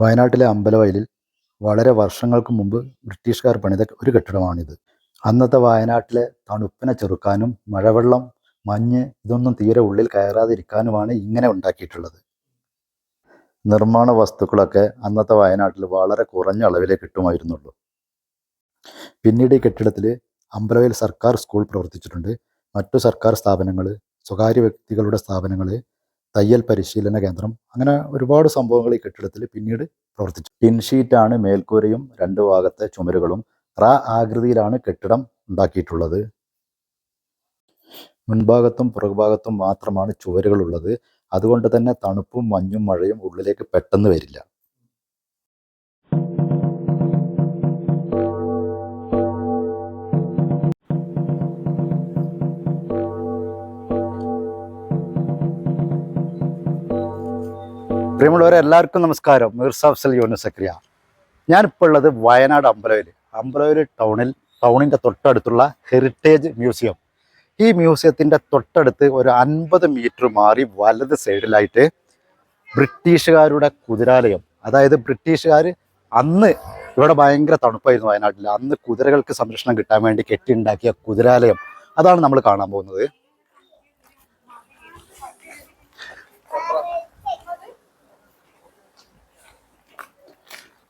വയനാട്ടിലെ അമ്പലവയലിൽ വളരെ വർഷങ്ങൾക്ക് മുമ്പ് ബ്രിട്ടീഷുകാർ പണിത ഒരു കെട്ടിടമാണിത്. അന്നത്തെ വയനാട്ടിലെ തണുപ്പിനെ ചെറുക്കാനും മഴവെള്ളം മഞ്ഞ് ഇതൊന്നും തീരെ ഉള്ളിൽ കയറാതിരിക്കാനുമാണ് ഇങ്ങനെ ഉണ്ടാക്കിയിട്ടുള്ളത്. നിർമ്മാണ വസ്തുക്കളൊക്കെ അന്നത്തെ വയനാട്ടിൽ വളരെ കുറഞ്ഞ അളവിലേ കിട്ടുമായിരുന്നുള്ളൂ. പിന്നീട് ഈ കെട്ടിടത്തിൽ അമ്പലവയൽ സർക്കാർ സ്കൂൾ പ്രവർത്തിച്ചിട്ടുണ്ട്. മറ്റു സർക്കാർ സ്ഥാപനങ്ങൾ സ്വകാര്യ വ്യക്തികളുടെ സ്ഥാപനങ്ങൾ തയ്യൽ പരിശീലന കേന്ദ്രം. അങ്ങനെ ഒരുപാട് സംഭവങ്ങൾ ഈ കെട്ടിടത്തിൽ പിന്നീട് പ്രവർത്തിച്ചു. ടിൻഷീറ്റാണ് മേൽക്കൂരയും രണ്ട് ഭാഗത്തെ ചുമരുകളും. റ ആകൃതിയിലാണ് കെട്ടിടം ഉണ്ടാക്കിയിട്ടുള്ളത്. മുൻഭാഗത്തും പുറകുഭാഗത്തും മാത്രമാണ് ചുവരുകളുള്ളത്. അതുകൊണ്ട് തന്നെ തണുപ്പും മഞ്ഞും മഴയും ഉള്ളിലേക്ക് പെട്ടെന്ന് വരില്ല. പ്രിയമുള്ളവരെ എല്ലാവർക്കും നമസ്കാരം. മീർസാഫ്സൽ സെക്രിയ സക്രിയ. ഞാനിപ്പോൾ ഉള്ളത് വയനാട് അമ്പലവയൽ അമ്പലവയൽ ടൗണിൽ ടൗണിന്റെ തൊട്ടടുത്തുള്ള ഹെറിറ്റേജ് മ്യൂസിയം. ഈ മ്യൂസിയത്തിന്റെ തൊട്ടടുത്ത് ഒരു അൻപത് മീറ്റർ മാറി വലത് സൈഡിലായിട്ട് ബ്രിട്ടീഷുകാരുടെ കുതിരാലയം. അതായത് ബ്രിട്ടീഷുകാർ അന്ന് ഇവിടെ ഭയങ്കര തണുപ്പായിരുന്നു വയനാട്ടിൽ അന്ന് കുതിരകൾക്ക് സംരക്ഷണം കിട്ടാൻ വേണ്ടി കെട്ടിയുണ്ടാക്കിയ കുതിരാലയം. അതാണ് നമ്മൾ കാണാൻ പോകുന്നത്.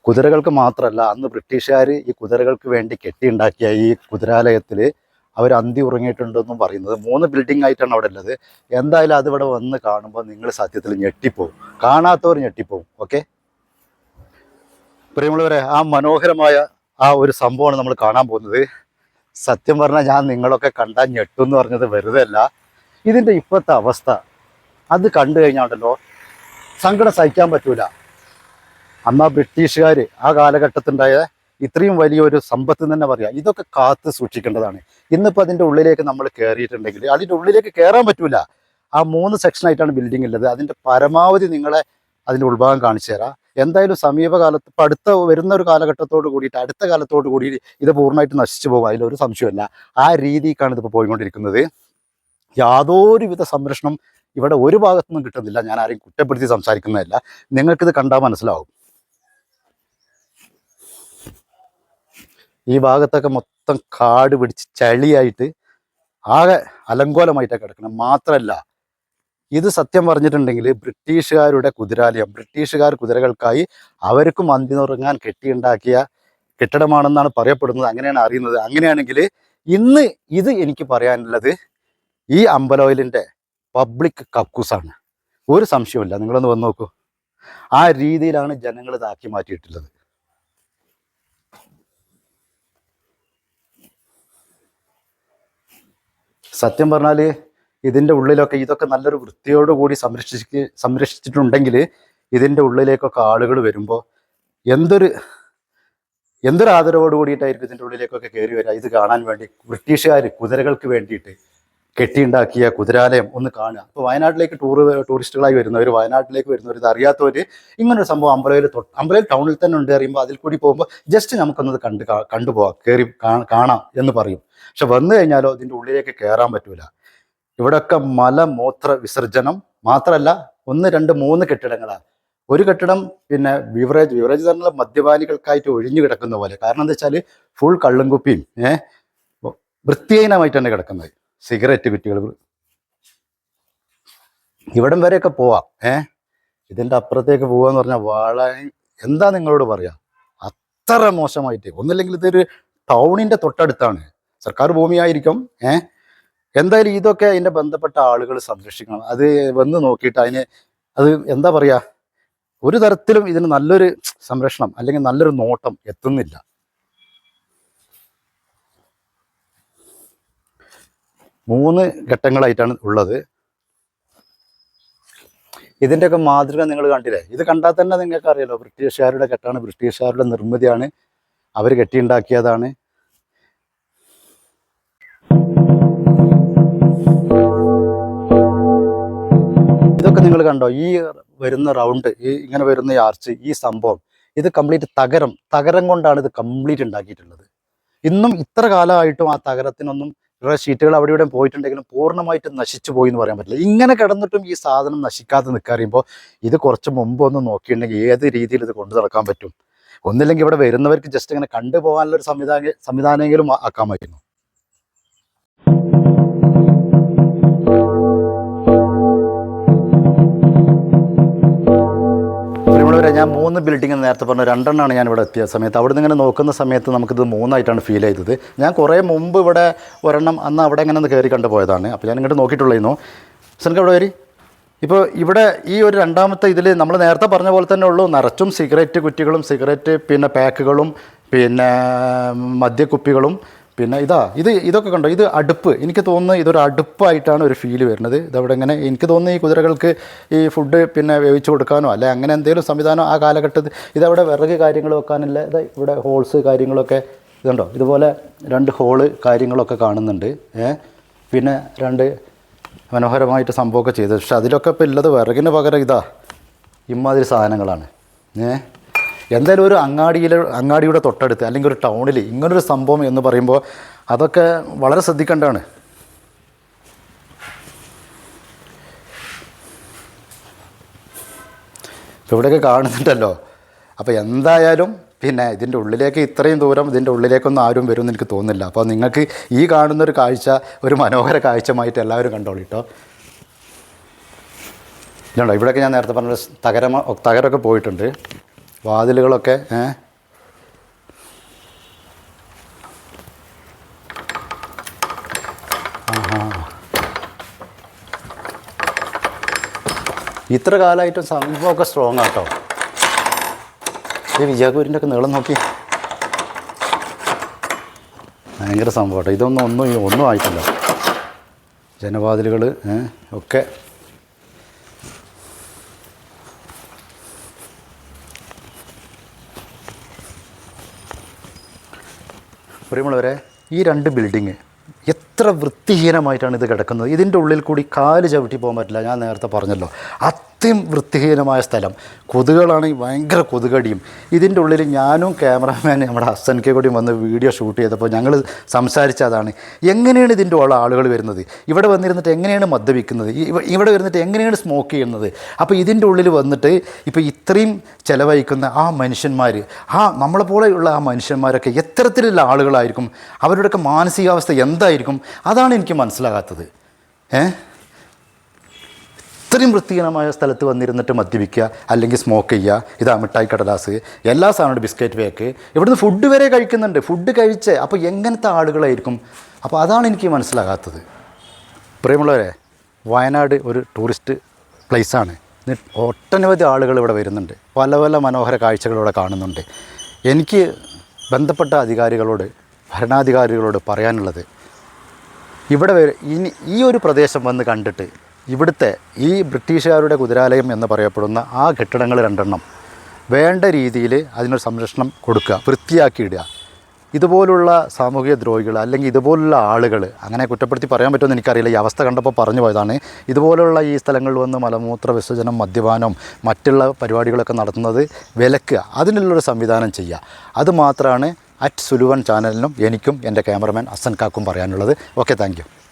കുതിരകൾക്ക് മാത്രമല്ല അന്ന് ബ്രിട്ടീഷുകാർ ഈ കുതിരകൾക്ക് വേണ്ടി കെട്ടിയുണ്ടാക്കിയ ഈ കുതിരാലയത്തിൽ അവർ അന്തി ഉറങ്ങിയിട്ടുണ്ടെന്നും പറയുന്നത്. മൂന്ന് ബിൽഡിംഗ് ആയിട്ടാണ് അവിടെ ഉള്ളത്. എന്തായാലും അതിവിടെ വന്ന് കാണുമ്പോൾ നിങ്ങൾ സത്യത്തിൽ ഞെട്ടിപ്പോവും. കാണാത്തവർ ഞെട്ടിപ്പോവും. ഓക്കെ പ്രിയമുള്ളവരെ ആ മനോഹരമായ ആ ഒരു സംഭവമാണ് നമ്മൾ കാണാൻ പോകുന്നത്. സത്യം പറഞ്ഞാൽ ഞാൻ നിങ്ങളൊക്കെ കണ്ടാൽ ഞെട്ടും എന്ന് പറഞ്ഞത് വെറുതെ അല്ല ഇതിന്റെ ഇപ്പോഴത്തെ അവസ്ഥ. അത് കണ്ടു കഴിഞ്ഞാണ്ടല്ലോ സങ്കടം സഹിക്കാൻ പറ്റൂല. അന്ന് ആ ബ്രിട്ടീഷുകാർ ആ കാലഘട്ടത്തിലുണ്ടായ ഇത്രയും വലിയൊരു സമ്പത്ത് തന്നെ പറയാം. ഇതൊക്കെ കാത്ത് സൂക്ഷിക്കേണ്ടതാണ്. ഇന്നിപ്പോൾ അതിന്റെ ഉള്ളിലേക്ക് നമ്മൾ കയറിയിട്ടുണ്ടെങ്കിൽ അതിന്റെ ഉള്ളിലേക്ക് കയറാൻ പറ്റൂല. ആ മൂന്ന് സെക്ഷനായിട്ടാണ് ബിൽഡിംഗ് ഉള്ളത്. അതിന്റെ പരമാവധി നിങ്ങളെ അതിന്റെ ഉൾഭാഗം കാണിച്ചു തരാം. എന്തായാലും സമീപകാലത്ത് ഇപ്പം അടുത്ത വരുന്ന ഒരു കാലഘട്ടത്തോട് കൂടിയിട്ട് അടുത്ത കാലത്തോട് കൂടി ഇത് പൂർണമായിട്ട് നശിച്ചു പോകും. അതിലൊരു സംശയമല്ല ആ രീതിക്കാണ് ഇതിപ്പോൾ പോയിക്കൊണ്ടിരിക്കുന്നത്. യാതൊരുവിധ സംരക്ഷണം ഇവിടെ ഒരു ഭാഗത്തുനിന്നും കിട്ടുന്നില്ല. ഞാൻ ആരെയും കുറ്റപ്പെടുത്തി സംസാരിക്കുന്നതല്ല. നിങ്ങൾക്കിത് കണ്ടാൽ മനസ്സിലാവും. ഈ ഭാഗത്തൊക്കെ മൊത്തം കാട് പിടിച്ച് ചളിയായിട്ട് ആകെ അലങ്കോലമായിട്ടാണ് കിടക്കണം. മാത്രമല്ല ഇത് സത്യം പറഞ്ഞിട്ടുണ്ടെങ്കിൽ ബ്രിട്ടീഷുകാരുടെ കുതിരാലയം ബ്രിട്ടീഷുകാർ കുതിരകൾക്കായി അവർക്കും അന്തിനുറങ്ങാൻ കെട്ടിയുണ്ടാക്കിയ കെട്ടിടമാണെന്നാണ് പറയപ്പെടുന്നത് അങ്ങനെയാണ് അറിയുന്നത്. അങ്ങനെയാണെങ്കിൽ ഇന്ന് ഇത് എനിക്ക് പറയാനുള്ളത് ഈ അമ്പലോയിലിന്റെ പബ്ലിക് കക്കൂസാണ്. ഒരു സംശയമില്ല നിങ്ങളൊന്ന് വന്ന് നോക്കൂ. ആ രീതിയിലാണ് ജനങ്ങൾ ഇതാക്കി മാറ്റിയിട്ടുള്ളത്. സത്യം പറഞ്ഞാൽ ഇതിന്റെ ഉള്ളിലൊക്കെ ഇതൊക്കെ നല്ലൊരു വൃത്തിയോടുകൂടി സംരക്ഷിച്ച് സംരക്ഷിച്ചിട്ടുണ്ടെങ്കിൽ ഇതിന്റെ ഉള്ളിലേക്കൊക്കെ ആളുകൾ വരുമ്പോൾ എന്തൊരു എന്തൊരു ആദരവോട് കൂടിയിട്ടായിരിക്കും ഇതിന്റെ ഉള്ളിലേക്കൊക്കെ കയറി വരിക ഇത് കാണാൻ വേണ്ടി ബ്രിട്ടീഷുകാർ കുതിരകൾക്ക് വേണ്ടിയിട്ട് കെട്ടിയുണ്ടാക്കിയ കുതിരാലയം ഒന്ന് കാണുക. അപ്പോൾ വയനാട്ടിലേക്ക് ടൂർ ടൂറിസ്റ്റുകളായി വരുന്നവർ വയനാട്ടിലേക്ക് വരുന്നവർ ഇത് അറിയാത്തവർ ഇങ്ങനൊരു സംഭവം അമ്പലയിൽ തൊട്ട് അമ്പലയിൽ ടൗണിൽ തന്നെ ഉണ്ട് അറിയുമ്പോൾ അതിൽ കൂടി പോകുമ്പോൾ ജസ്റ്റ് നമുക്കൊന്ന് കണ്ട് കണ്ടുപോകാം കയറി കാണാം എന്ന് പറയും. പക്ഷെ വന്നു കഴിഞ്ഞാലോ ഇതിന്റെ ഉള്ളിലേക്ക് കയറാൻ പറ്റൂല. ഇവിടെയൊക്കെ മലമൂത്ര വിസർജനം മാത്രമല്ല ഒന്ന് രണ്ട് മൂന്ന് കെട്ടിടങ്ങളാണ് ഒരു കെട്ടിടം പിന്നെ ബിവറേജ് ബിവറേജ് തന്നെ മദ്യപാനികൾക്കായിട്ട് ഒഴിഞ്ഞു കിടക്കുന്ന പോലെ. കാരണം എന്താ വെച്ചാൽ ഫുൾ കള്ളും കുപ്പിയും ഏഹ് വൃത്തിഹീനമായിട്ട് തന്നെ കിടക്കുന്നത്. സിഗരറ്റ് കുറ്റികൾ. ഇവിടം വരെയൊക്കെ പോവാം. ഏ? ഇതിന്റെ അപ്പുറത്തേക്ക് പോവാന്ന് പറഞ്ഞാൽ വളരെ എന്താ നിങ്ങളോട് പറയാ? അത്ര മോശമായിട്ട്. ഒന്നില്ലെങ്കിൽ ഇതൊരു ടൗണിന്റെ തൊട്ടടുത്താണ്. സർക്കാർ ഭൂമിയായിരിക്കും. ഏ? എന്തായാലും ഇതൊക്കെ അതിന്റെ ബന്ധപ്പെട്ട ആളുകൾ സംരക്ഷിക്കണം. അത് വന്ന് നോക്കിയിട്ട് അതിന് അത് എന്താ പറയുക ഒരു തരത്തിലും ഇതിന് നല്ലൊരു സംരക്ഷണം അല്ലെങ്കിൽ നല്ലൊരു നോട്ടം എത്തുന്നില്ല. മൂന്ന് ഘട്ടങ്ങളായിട്ടാണ് ഉള്ളത്. ഇതിന്റെയൊക്കെ മാതൃക നിങ്ങൾ കണ്ടില്ലേ? ഇത് കണ്ടാൽ തന്നെ നിങ്ങൾക്ക് അറിയാലോ ബ്രിട്ടീഷുകാരുടെ കെട്ടാണ്. ബ്രിട്ടീഷുകാരുടെ നിർമ്മിതിയാണ് അവർ കെട്ടിയുണ്ടാക്കിയതാണ്. ഇതൊക്കെ നിങ്ങൾ കണ്ടോ? ഈ വരുന്ന റൗണ്ട് ഈ ഇങ്ങനെ വരുന്ന ആർച്ച് ഈ സംഭവം ഇത് കംപ്ലീറ്റ് തകരം തകരം കൊണ്ടാണ് ഇത് കംപ്ലീറ്റ് ഉണ്ടാക്കിയിട്ടുള്ളത്. ഇന്നും ഇത്ര കാലമായിട്ടും ആ തകരത്തിനൊന്നും ഇവിടെ ഷീറ്റുകൾ അവിടെ ഇവിടെ പോയിട്ടുണ്ടെങ്കിലും പൂർണമായിട്ട് നശിച്ചു പോയി എന്ന് പറയാൻ പറ്റില്ല. ഇങ്ങനെ കിടന്നിട്ടും ഈ സാധനം നശിക്കാതെ നിൽക്കാറിയുമ്പോൾ ഇത് കുറച്ച് മുമ്പ് ഒന്ന് നോക്കിയിട്ടുണ്ടെങ്കിൽ ഏത് രീതിയിൽ ഇത് കൊണ്ടു നടക്കാൻ പറ്റും? ഒന്നില്ലെങ്കിൽ ഇവിടെ വരുന്നവർക്ക് ജസ്റ്റ് ഇങ്ങനെ കണ്ടുപോകാനുള്ള ഒരു സംവിധാന സംവിധാനമെങ്കിലും ആക്കാൻ പറ്റുന്നു. ബിൽഡിംഗ് നേരത്തെ പറഞ്ഞ രണ്ടെണ്ണമാണ് ഞാൻ ഇവിടെ എത്തിയ സമയത്ത്. അവിടെ നിന്ന് ഇങ്ങനെ നോക്കുന്ന സമയത്ത് നമുക്കിത് മൂന്നായിട്ടാണ് ഫീൽ ചെയ്തത്. ഞാൻ കുറേ മുമ്പ് ഇവിടെ ഒരെണ്ണം അന്ന് അവിടെ ഇങ്ങനെ ഒന്ന് കയറി കണ്ടു പോയതാണ്. അപ്പോൾ ഞാൻ ഇങ്ങോട്ട് നോക്കിയിട്ടുള്ളതായിരുന്നു സെനക്ക് അവിടെ വരി? ഇപ്പോൾ ഇവിടെ ഈ ഒരു രണ്ടാമത്തെ ഇതിൽ നമ്മൾ നേരത്തെ പറഞ്ഞ പോലെ തന്നെ ഉള്ളൂ. നിറച്ചും സിഗരറ്റ് കുറ്റികളും സിഗരറ്റ് പിന്നെ പാക്കുകളും പിന്നെ മദ്യക്കുപ്പികളും പിന്നെ ഇതാ ഇത് ഇതൊക്കെ കണ്ടോ? ഇത് അടുപ്പ്. എനിക്ക് തോന്നുന്നത് ഇതൊരു അടുപ്പായിട്ടാണ് ഒരു ഫീൽ വരുന്നത്. ഇതവിടെ ഇങ്ങനെ എനിക്ക് തോന്നുന്നു ഈ കുതിരകൾക്ക് ഈ ഫുഡ് പിന്നെ വേവിച്ച് കൊടുക്കാനോ അല്ലെ അങ്ങനെ എന്തെങ്കിലും സംവിധാനം ആ കാലഘട്ടത്തിൽ ഇതവിടെ വിറക് കാര്യങ്ങൾ വെക്കാനില്ല ഇത് ഇവിടെ ഹോൾസ് കാര്യങ്ങളൊക്കെ ഇതുണ്ടോ? ഇതുപോലെ രണ്ട് ഹോൾ കാര്യങ്ങളൊക്കെ കാണുന്നുണ്ട്. പിന്നെ രണ്ട് മനോഹരമായിട്ട് സംഭവമൊക്കെ ചെയ്തത് പക്ഷെ അതിലൊക്കെ ഇപ്പോൾ ഉള്ളത് വിറകിന് പകരം ഇതാ ഇമാതിരി സാധനങ്ങളാണ്. ഏ? എന്തായാലും ഒരു അങ്ങാടിയിൽ അങ്ങാടിയുടെ തൊട്ടടുത്ത് അല്ലെങ്കിൽ ഒരു ടൗണിൽ ഇങ്ങനൊരു സംഭവം എന്ന് പറയുമ്പോൾ അതൊക്കെ വളരെ ശ്രദ്ധിക്കേണ്ടതാണ്. ഇപ്പോൾ ഇവിടെയൊക്കെ കാണുന്നുണ്ടല്ലോ. അപ്പോൾ എന്തായാലും പിന്നെ ഇതിന്റെ ഉള്ളിലേക്ക് ഇത്രയും ദൂരം ഇതിന്റെ ഉള്ളിലേക്കൊന്നും ആരും വരുമെന്ന് എനിക്ക് തോന്നുന്നില്ല. അപ്പോൾ നിങ്ങൾക്ക് ഈ കാണുന്നൊരു കാഴ്ച ഒരു മനോഹര കാഴ്ചമായിട്ട് എല്ലാവരും കണ്ടോളൂ കേട്ടോ ഇവിടെയൊക്കെ ഞാൻ നേരത്തെ പറഞ്ഞ തകരമ തകരമൊക്കെ പോയിട്ടുണ്ട്. വാതിലുകളൊക്കെ ഏ. ഇത്ര കാലമായിട്ടും സംഭവമൊക്കെ സ്ട്രോങ് ആട്ടോ. ഈ വിജയകൂരിന്റെ ഒക്കെ നീളം നോക്കി. ഭയങ്കര സംഭവം കേട്ടോ ഇതൊന്നും ഒന്നും ഒന്നും ആയിട്ടില്ല. ജനവാതിലുകൾ ഒക്കെ പ്രിയമുള്ളവരെ ഈ രണ്ട് ബിൽഡിങ് എത്ര വൃത്തിഹീനമായിട്ടാണ് ഇത് കിടക്കുന്നത്? ഇതിന്റെ ഉള്ളിൽ കൂടി കാൽ ചവിട്ടി പോകാൻ പറ്റില്ല. ഞാൻ നേരത്തെ പറഞ്ഞല്ലോ. അത്രയും വൃത്തിഹീനമായ സ്ഥലം. കൊതുകുകളാണെങ്കിൽ ഭയങ്കര കൊതുകടിയും. ഇതിന്റെ ഉള്ളിൽ ഞാനും ക്യാമറാമാൻ നമ്മുടെ ഹസൻക്കെ കൂടി വന്ന് വീഡിയോ ഷൂട്ട് ചെയ്തപ്പോൾ ഞങ്ങൾ സംസാരിച്ചതാണ് എങ്ങനെയാണ് ഇതിന്റെ ഉള്ള ആളുകൾ വരുന്നത്? ഇവിടെ വന്നിരുന്നിട്ട് എങ്ങനെയാണ് മദ്യപിക്കുന്നത്? ഇവിടെ വരുന്നിട്ട് എങ്ങനെയാണ് സ്മോക്ക് ചെയ്യുന്നത്? അപ്പോൾ ഇതിന്റെ ഉള്ളിൽ വന്നിട്ട് ഇപ്പോൾ ഇത്രയും ചിലവഴിക്കുന്ന ആ മനുഷ്യന്മാർ ആ നമ്മളെ പോലെയുള്ള ആ മനുഷ്യന്മാരൊക്കെ എത്തരത്തിലുള്ള ആളുകളായിരിക്കും. അവരുടെയൊക്കെ മാനസികാവസ്ഥ എന്തായിരിക്കും? അതാണ് എനിക്ക് മനസ്സിലാകാത്തത്. ഏ? ഇത്രയും വൃത്തിഹീനമായ സ്ഥലത്ത് വന്നിരുന്നിട്ട് മദ്യപിക്കുക അല്ലെങ്കിൽ സ്മോക്ക് ചെയ്യുക ഇതാ മിഠായി കടലാസ് എല്ലാ സാധനവും ബിസ്ക്കറ്റ് വേക്ക് ഇവിടുന്ന് ഫുഡ് വരെ കഴിക്കുന്നുണ്ട്. ഫുഡ് കഴിച്ച് അപ്പോൾ എങ്ങനത്തെ ആളുകളായിരിക്കും? അപ്പോൾ അതാണ് എനിക്ക് മനസ്സിലാകാത്തത്. പ്രിയമുള്ളവരെ വയനാട് ഒരു ടൂറിസ്റ്റ് പ്ലേസാണ് ഒട്ടനവധി ആളുകൾ ഇവിടെ വരുന്നുണ്ട്. പല പല മനോഹര കാഴ്ചകൾ ഇവിടെ കാണുന്നുണ്ട്. എനിക്ക് ബന്ധപ്പെട്ട അധികാരികളോട് ഭരണാധികാരികളോട് പറയാനുള്ളത് ഇവിടെ ഇനി ഈ ഒരു പ്രദേശം വന്ന് കണ്ടിട്ട് ഇവിടുത്തെ ഈ ബ്രിട്ടീഷുകാരുടെ കുതിരാലയം എന്ന് പറയപ്പെടുന്ന ആ കെട്ടിടങ്ങൾ രണ്ടെണ്ണം. വേണ്ട രീതിയിൽ അതിനൊരു സംരക്ഷണം കൊടുക്കുക വൃത്തിയാക്കിയിടുക. ഇതുപോലുള്ള സാമൂഹിക ദ്രോഹികൾ അല്ലെങ്കിൽ ഇതുപോലുള്ള ആളുകൾ അങ്ങനെ കുറ്റപ്പെടുത്തി പറയാൻ പറ്റുമെന്ന് എനിക്കറിയില്ല. ഈ അവസ്ഥ കണ്ടപ്പോൾ പറഞ്ഞു പോയതാണ്. ഇതുപോലുള്ള ഈ സ്ഥലങ്ങളിൽ വന്ന് മലമൂത്ര വിസർജനം മദ്യപാനം മറ്റുള്ള പരിപാടികളൊക്കെ നടത്തുന്നത് വിലക്കുക. അതിനുള്ളൊരു സംവിധാനം ചെയ്യുക. അതുമാത്രമാണ് അറ്റ് സുലുവൻ ചാനലിനും എനിക്കും എന്റെ ക്യാമറമാൻ അസൻ കാക്കും പറയാനുള്ളത്. Okay thank